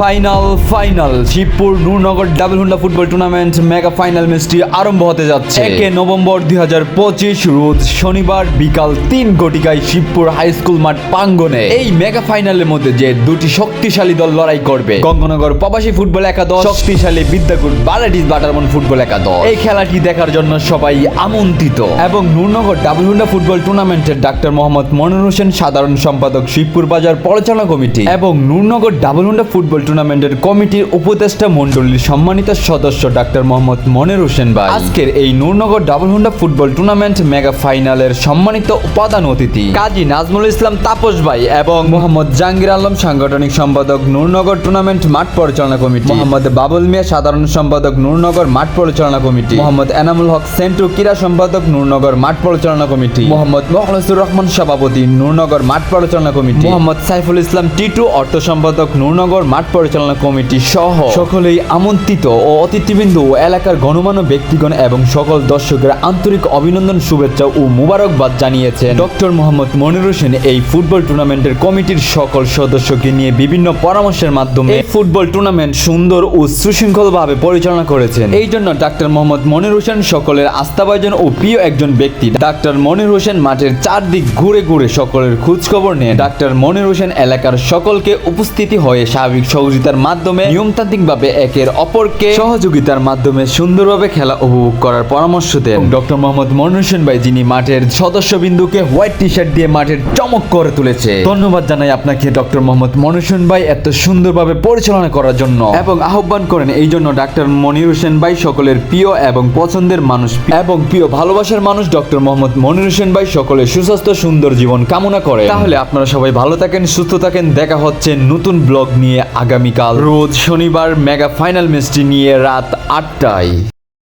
Final final. Shibpur Nurnagar double Honda football tournament mega final ম্যাচটি আরম্ভ হতে যাচ্ছে। একে নভেম্বর দুই হাজার পঁচিশ রোজ শনিবার বিকাল তিন ঘটিকায় শিবপুর হাই স্কুল মাঠ প্রাঙ্গনে এই মেগা ফাইনালের মধ্যে যে দুটি শক্তিশালী দল লড়াই করবে গঙ্গনগর প্রবাসী ফুটবল একাদশ শক্তিশালী বিদ্যাকুট বালাডিস বাটারমন ফুটবল একাদশ। এই খেলাটি দেখার জন্য সবাই আমন্ত্রিত। এবং নূরনগর ডাবল হুন্ডা ফুটবল টুর্নামেন্টের ডাক্তার মোহাম্মদ মনির হোসেন সাধারণ সম্পাদক শিবপুর বাজার পরিচালনা কমিটি। এবং নূরনগর ডাবল হুন্ডা ফুটবল টুর্নামেন্টের কমিটির উপদেষ্টা মণ্ডলীর সম্মানিত সদস্য ডাক্তার মোহাম্মদ মনির হোসেন ভাই। আজকের এই Nurnagar double Honda football tournament mega ফাইনালের সম্মানিত উপাদান অতিথি কাজী নাজমুল ইসলাম তাপস ভাই এবং মোহাম্মদ জাহাঙ্গীর আলম, সাংগঠনিক সম্পাদক নূরনগর টুর্নামেন্ট মাঠ পরিচালনা কমিটি, মোহাম্মদ বাবুল মিয়া, সাধারণ সম্পাদক নূরনগর মাঠ পরিচালনা কমিটি, মোহাম্মদ এনামুল হক সেন্টু ক্রীড়া সম্পাদক নূরনগর মাঠ পরিচালনা কমিটি, মোহাম্মদ মোখলেসুর রহমান, সভাপতি নূরনগর মাঠ পরিচালনা কমিটি, মোহাম্মদ সাইফুল ইসলাম টিটু অর্থ সম্পাদক নূরনগর মাঠ পরিচালনা কমিটি সহ সকলেই আমন্ত্রিত ও অতিথিবৃন্দ এলাকার গণমান্য ব্যক্তিগণ এবং সকল দর্শকের আন্তরিক অভিনন্দন, শুভেচ্ছা ও মুবারকবাদ জানিয়েছেন। ডক্টর মোহাম্মদ মনির হোসেন এই ফুটবল টুর্নামেন্টের কমিটির সকল সদস্যকে নিয়ে বিভিন্ন পরামর্শের মাধ্যমে এই ফুটবল টুর্নামেন্ট সুন্দর ও সুশৃঙ্খলভাবে পরিচালনা করেছেন। এই জন্য ডাক্তার মোহাম্মদ মনির হোসেন সকলের আস্থাভাজন ও প্রিয় একজন ব্যক্তি। ডাক্তার মনির হোসেন মাঠের চারদিক ঘুরে ঘুরে সকলের খোঁজখবর নিয়ে ডাক্তার মনির হোসেন এলাকার সকলকে উপস্থিতি হয়ে স্বাভাবিক সহযোগিতার মাধ্যমে নিয়মতান্ত্রিকভাবে একের অপরকে সহযোগিতার মাধ্যমে সুন্দরভাবে খেলা উপভোগ করার পরামর্শ দেন। ডক্টর মোহাম্মদ মনির হোসেন ভাই যিনি মাঠের সদস্যবিন্দুকে হোয়াইট টি শার্ট দিয়ে মাঠের চমক করে তুলেছে। ধন্যবাদ জানাই আপনাকে ডক্টর মোহাম্মদ মনির হোসেন ভাই এত সুন্দরভাবে পরিচালনা করার জন্য। এবং আহ্বান করেন এই জন্য ডাক্তার মনির হোসেন ভাই সকলের প্রিয় এবং পছন্দের মানুষ। এবং প্রিয় ভালোবাসার মানুষ ডক্টর মোহাম্মদ মনির হোসেন ভাই সকলের সুস্বাস্থ্য সুন্দর জীবন কামনা করে তাহলে আপনারা সবাই ভালো থাকেন সুস্থ থাকেন। দেখা হচ্ছে নতুন ব্লগ নিয়ে আগামীকাল। রোজ শনিবার মেগা ফাইনাল ম্যাচটি নিয়ে রাত আটটায়।